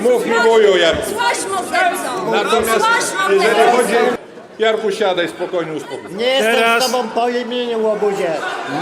Mów mi wuju, Jarku. Złaś mordercą! Natomiast Złaś jeżeli mordercą! chodzi... Jarku, siadaj, spokojnie, uspokój. Nie jestem Teraz- z tobą po imieniu, łobuzie.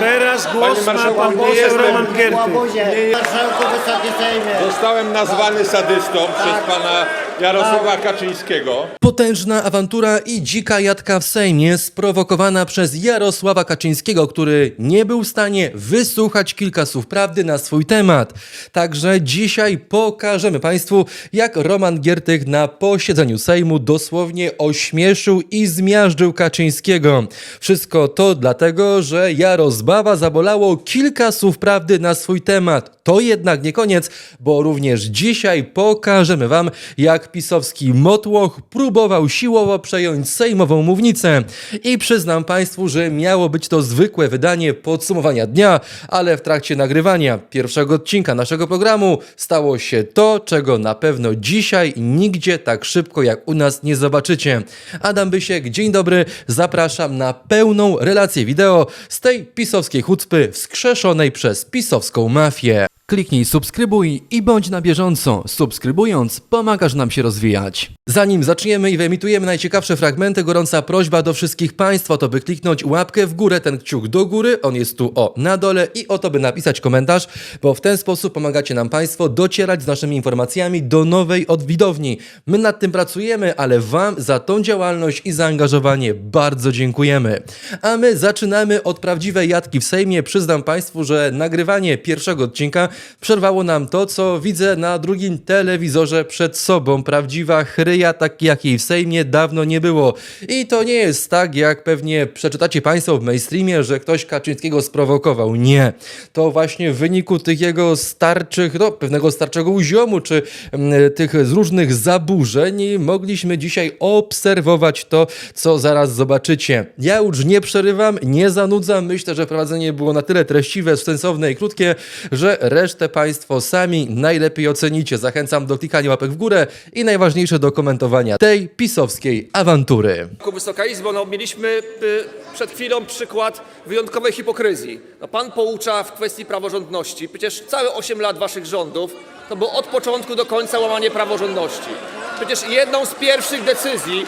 Teraz głos ma marszałku, pan nie poseł jestem- Roman Gierty. Łobuzie. Marszałku Wysoki Sejmie. Zostałem nazwany sadystą przez pana Jarosława Kaczyńskiego. Potężna awantura i dzika jadka w Sejmie sprowokowana przez Jarosława Kaczyńskiego, który nie był w stanie wysłuchać kilka słów prawdy na swój temat. Także dzisiaj pokażemy Państwu, jak Roman Giertych na posiedzeniu Sejmu dosłownie ośmieszył i zmiażdżył Kaczyńskiego. Wszystko to dlatego, że Jarozbawa zabolało kilka słów prawdy na swój temat. To jednak nie koniec, bo również dzisiaj pokażemy Wam, jak pisowski motłoch próbował siłowo przejąć sejmową mównicę. I przyznam Państwu, że miało być to zwykłe wydanie podsumowania dnia, ale w trakcie nagrywania pierwszego odcinka naszego programu stało się to, czego na pewno dzisiaj nigdzie tak szybko jak u nas nie zobaczycie. Adam Bysiek, dzień dobry, zapraszam na pełną relację wideo z tej pisowskiej chucpy wskrzeszonej przez pisowską mafię. Kliknij subskrybuj i bądź na bieżąco. Subskrybując pomagasz nam się rozwijać. Zanim zaczniemy i wyemitujemy najciekawsze fragmenty, gorąca prośba do wszystkich Państwa to by kliknąć łapkę w górę, ten kciuk do góry, on jest tu o na dole i o to by napisać komentarz, bo w ten sposób pomagacie nam Państwo docierać z naszymi informacjami do nowej odwidowni. My nad tym pracujemy, ale Wam za tą działalność i zaangażowanie bardzo dziękujemy. A my zaczynamy od prawdziwej jatki w Sejmie. Przyznam Państwu, że nagrywanie pierwszego odcinka przerwało nam to, co widzę na drugim telewizorze przed sobą. Prawdziwa chryja, tak jakiej w Sejmie dawno nie było. I to nie jest tak, jak pewnie przeczytacie Państwo w mainstreamie, że ktoś Kaczyńskiego sprowokował. Nie. To właśnie w wyniku tych jego starczych, no pewnego starczego uziomu, czy mm, tych z różnych zaburzeń mogliśmy dzisiaj obserwować to, co zaraz zobaczycie. Ja już nie przerywam, nie zanudzam. Myślę, że prowadzenie było na tyle treściwe, sensowne i krótkie, że resztę Państwo sami najlepiej ocenicie. Zachęcam do klikania łapek w górę i najważniejsze do komentowania tej pisowskiej awantury. Wysoka Izbo, no, mieliśmy y, przed chwilą przykład wyjątkowej hipokryzji. No, pan poucza w kwestii praworządności. Przecież całe 8 lat waszych rządów to było od początku do końca łamanie praworządności. Przecież jedną z pierwszych decyzji,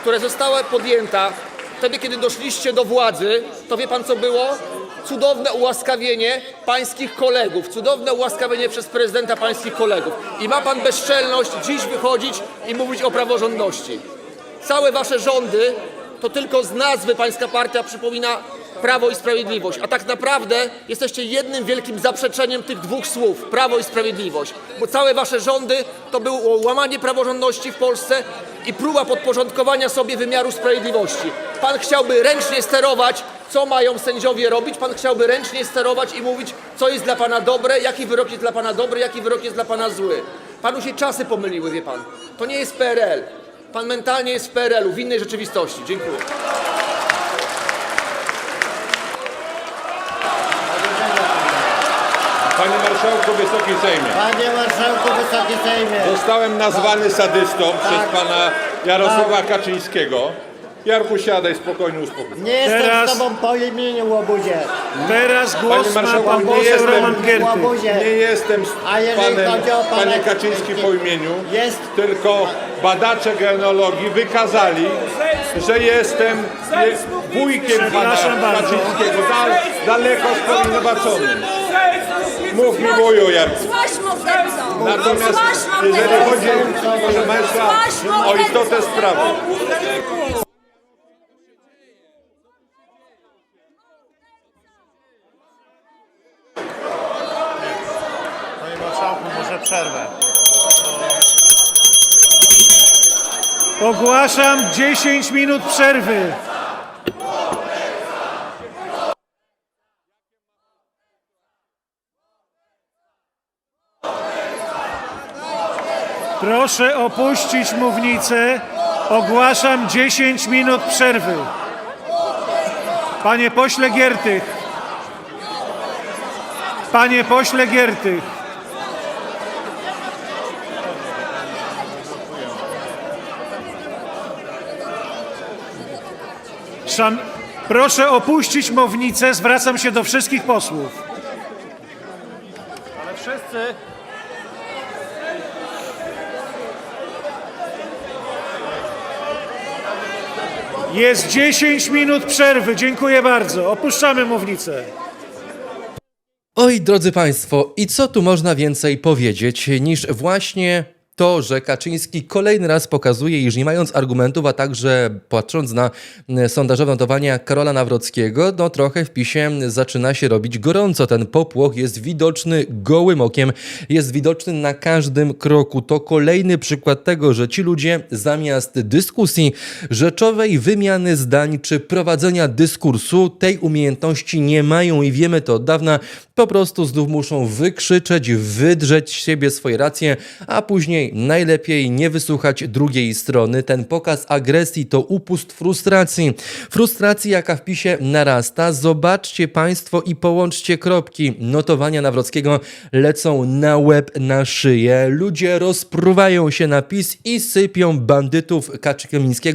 które została podjęta wtedy, kiedy doszliście do władzy, to wie pan co było? Cudowne ułaskawienie pańskich kolegów, cudowne ułaskawienie przez prezydenta pańskich kolegów. I ma pan bezczelność dziś wychodzić i mówić o praworządności. Całe wasze rządy to tylko z nazwy pańska partia przypomina Prawo i Sprawiedliwość, a tak naprawdę jesteście jednym wielkim zaprzeczeniem tych dwóch słów Prawo i Sprawiedliwość, bo całe wasze rządy to było łamanie praworządności w Polsce i próba podporządkowania sobie wymiaru sprawiedliwości. Pan chciałby ręcznie sterować, co mają sędziowie robić, pan chciałby ręcznie sterować i mówić, co jest dla pana dobre, jaki wyrok jest dla pana dobry, jaki wyrok jest dla pana zły. Panu się czasy pomyliły, wie pan. To nie jest PRL. Pan mentalnie jest w PRL-u, w innej rzeczywistości. Dziękuję. Panie Marszałku, Wysoki Sejmie. Panie Marszałku Wysoki Sejmie. Zostałem nazwany sadystą przez Tak. pana Jarosława Kaczyńskiego. Jarku, siadaj, spokojnie, uspokój. Nie jestem Teraz- z tobą po imieniu, łobuzie. Teraz Panie głos ma marszałku, pan nie poseł jestem- Roman Gierty. Łobuzie. Nie jestem z A jeżeli panem, chodzi o pana panie Kaczyński po imieniu, jest- tylko badacze genealogii wykazali, że jestem je- wujkiem pana Przepraszam bardzo. Kaczyńskiego, dal, daleko spowinowaconym. Mów mi wuju, Jarku. Złaś mordercą! Natomiast Złaś jeżeli mordercą! chodzi, proszę Państwa, o istotę sprawy, Marszałku, może przerwę. Ogłaszam 10 minut przerwy. Proszę opuścić mównicę. Ogłaszam 10 minut przerwy. Panie pośle Giertych. Panie pośle Giertych. Proszę opuścić mownicę, zwracam się do wszystkich posłów. Ale wszyscy... Jest 10 minut przerwy, dziękuję bardzo. Opuszczamy mównicę. Oj, drodzy Państwo, i co tu można więcej powiedzieć niż właśnie to, że Kaczyński kolejny raz pokazuje, iż nie mając argumentów, a także patrząc na mm, sondażowe notowania Karola Nawrockiego, no trochę w PiSie zaczyna się robić gorąco. Ten popłoch jest widoczny gołym okiem, jest widoczny na każdym kroku. To kolejny przykład tego, że ci ludzie zamiast dyskusji, rzeczowej wymiany zdań czy prowadzenia dyskursu, tej umiejętności nie mają i wiemy to od dawna. Po prostu znów muszą wykrzyczeć, wydrzeć z siebie swoje racje, a później najlepiej nie wysłuchać drugiej strony. Ten pokaz agresji to upust frustracji. Frustracji, jaka w PiSie narasta. Zobaczcie Państwo i połączcie kropki. Notowania Nawrockiego lecą na łeb, na szyję. Ludzie rozpruwają się na PiS i sypią bandytów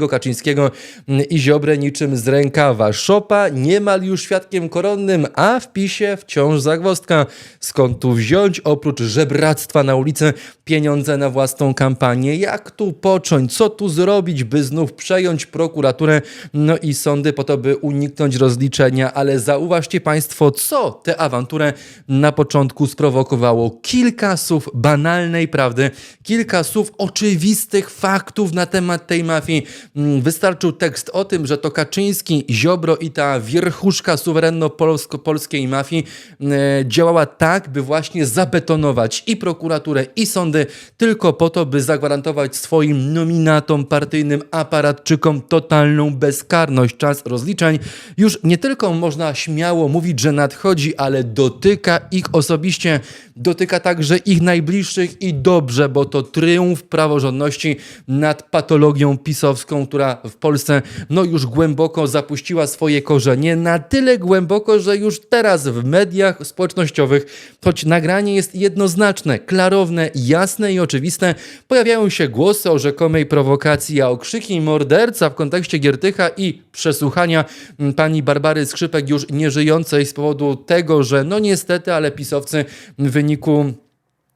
Kaczyńskiego mm, i Ziobrę niczym z rękawa. Szopa niemal już świadkiem koronnym, a w PiSie wciąż zagwozdka. Skąd tu wziąć oprócz żebractwa na ulicy pieniądze na własną kampanię? Jak tu począć? Co tu zrobić, by znów przejąć prokuraturę no i sądy po to, by uniknąć rozliczenia? Ale zauważcie Państwo, co tę awanturę na początku sprowokowało. Kilka słów banalnej prawdy, kilka słów oczywistych faktów na temat tej mafii. Mm, Wystarczył tekst o tym, że to Kaczyński, Ziobro i ta wierchuszka suwerenno-polskiej mafii e, działała tak, by właśnie zabetonować i prokuraturę, i sądy, tylko po to, by zagwarantować swoim nominatom partyjnym aparatczykom totalną bezkarność. Czas rozliczeń. Już nie tylko można śmiało mówić, że nadchodzi, ale dotyka ich osobiście, dotyka także ich najbliższych i dobrze, bo to triumf praworządności nad patologią pisowską, która w Polsce no już głęboko zapuściła swoje korzenie, na tyle głęboko, że już teraz w mediach społecznościowych, choć nagranie jest jednoznaczne, klarowne, jasne i oczywiste, pojawiają się głosy o rzekomej prowokacji, a okrzyki morderca w kontekście Giertycha i przesłuchania mm, pani Barbary Skrzypek już nieżyjącej z powodu tego, że no niestety, ale pisowcy w wyniku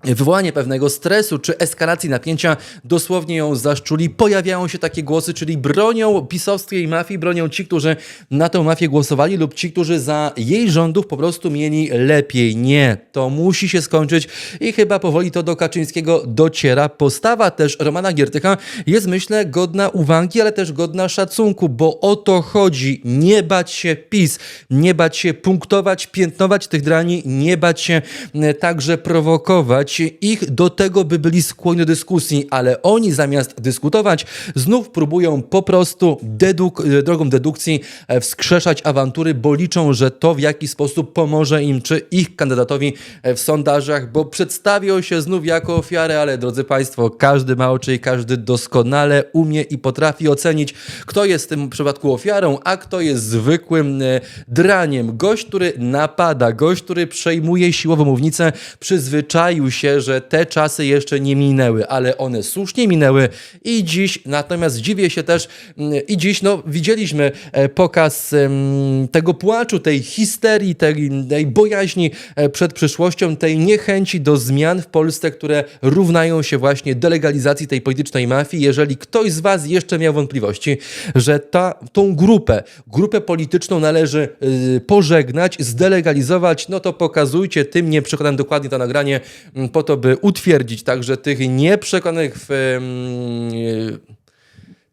wywołanie pewnego stresu czy eskalacji napięcia dosłownie ją zaszczuli. Pojawiają się takie głosy, czyli bronią pisowskiej mafii, bronią ci, którzy na tę mafię głosowali lub ci, którzy za jej rządów po prostu mieli lepiej. Nie, to musi się skończyć i chyba powoli to do Kaczyńskiego dociera. Postawa też Romana Giertycha jest myślę godna uwagi, ale też godna szacunku, bo o to chodzi. Nie bać się PiS, nie bać się punktować, piętnować tych drani, nie bać się e, także prowokować ich do tego, by byli skłonni do dyskusji, ale oni zamiast dyskutować, znów próbują po prostu deduk- drogą dedukcji e, wskrzeszać awantury, bo liczą, że to w jakiś sposób pomoże im czy ich kandydatowi e, w sondażach, bo przedstawią się znów jako ofiary, ale drodzy Państwo, każdy ma oczy i każdy doskonale umie i potrafi ocenić, kto jest w tym przypadku ofiarą, a kto jest zwykłym e, draniem. Gość, który napada, gość, który przejmuje siłowo mównicę, przyzwyczaił się, że te czasy jeszcze nie minęły, ale one słusznie minęły i dziś, natomiast dziwię się też mm, i dziś, no widzieliśmy e, pokaz tego płaczu, tej histerii, tej, tej bojaźni e, przed przyszłością, tej niechęci do zmian w Polsce, które równają się właśnie delegalizacji tej politycznej mafii. Jeżeli ktoś z Was jeszcze miał wątpliwości, że ta, tą grupę, grupę polityczną należy y, pożegnać, zdelegalizować, no to pokazujcie tym nieprzekonanym dokładnie to nagranie po to, by utwierdzić także tych nieprzekonanych w...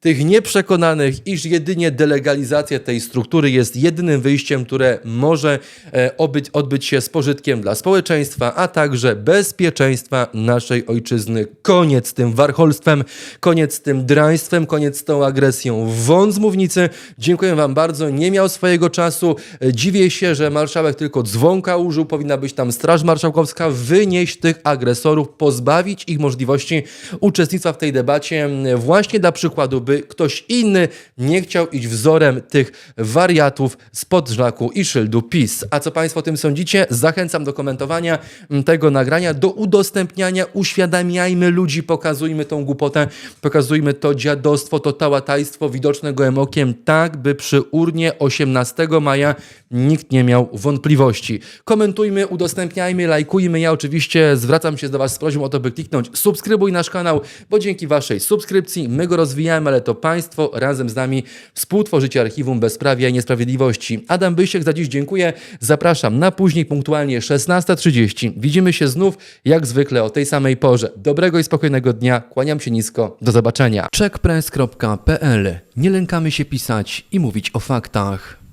tych nieprzekonanych, iż jedynie delegalizacja tej struktury jest jedynym wyjściem, które może e, obyć, odbyć się z pożytkiem dla społeczeństwa, a także bezpieczeństwa naszej ojczyzny. Koniec z tym warcholstwem, koniec z tym draństwem, koniec z tą agresją. Wąt z mównicy. Dziękuję Wam bardzo. Nie miał swojego czasu. Dziwię się, że marszałek tylko dzwonka użył. Powinna być tam Straż Marszałkowska. Wynieść tych agresorów, pozbawić ich możliwości uczestnictwa w tej debacie. Właśnie dla przykładu, by ktoś inny nie chciał iść wzorem tych wariatów spod żlaku i szyldu PiS. A co Państwo o tym sądzicie? Zachęcam do komentowania m, tego nagrania, do udostępniania, uświadamiajmy ludzi, pokazujmy tą głupotę, pokazujmy to dziadostwo, to tałatajstwo widoczne gołym okiem, tak by przy urnie 18 maja nikt nie miał wątpliwości. Komentujmy, udostępniajmy, lajkujmy. Ja oczywiście zwracam się do Was z prośbą o to, by kliknąć subskrybuj nasz kanał, bo dzięki Waszej subskrypcji my go rozwijamy, ale to Państwo razem z nami współtworzycie Archiwum Bezprawia i Niesprawiedliwości. Adam Bysiek za dziś dziękuję. Zapraszam na później punktualnie 16.30. Widzimy się znów jak zwykle o tej samej porze. Dobrego i spokojnego dnia. Kłaniam się nisko. Do zobaczenia. Checkpress.pl Nie lękamy się pisać i mówić o faktach.